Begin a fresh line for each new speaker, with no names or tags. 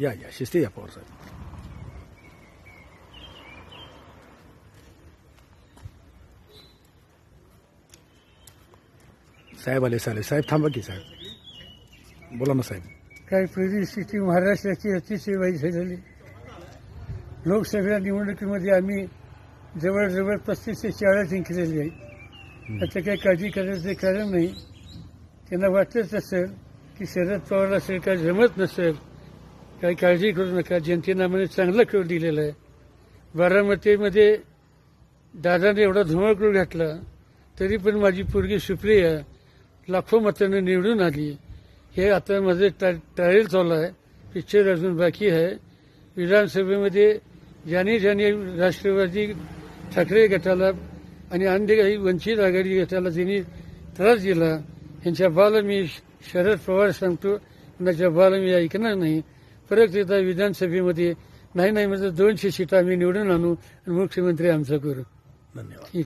या या शिस्ती या पवार साहेब साहेब आले साले साहेब थांबा की साहेब. बोला ना साहेब.
काही परिस्थिती महाराष्ट्राची अतिशय वाईट झालेली. लोकसभा निवडणुकीमध्ये आम्ही जवळजवळ पस्तीस ते चाळीस जिंकलेली आहे. आता काही काळजी करायचं कारण नाही. त्यांना वाटतच असेल की शरद पवार असेल काय जमत नसेल. काही काळजी करू नका. जनतेनं आम्हाला चांगलं खेळ दिलेलं आहे. बारामतीमध्ये दादाने एवढा धुमाकूळ घातला तरी पण माझी पोरगी सुप्रिया लाखो मतानं निवडून आली. हे आता माझं टा ट्रायल चालू आहे. पिक्चर अजून बाकी आहे. विधानसभेमध्ये ज्याने ज्याने राष्ट्रवादी ठाकरे गटाला आणि अन्य काही वंचित आघाडी गटाला त्यांनी त्रास दिला यांच्या बाला मी शरद पवार सांगतो यांच्या बाला मी ऐकणार नाही. परत एकदा विधानसभेमध्ये. नाही नाही म्हणजे दोनशे सीटा आम्ही निवडून आणू आणि मुख्यमंत्री आमचा करू.
धन्यवाद.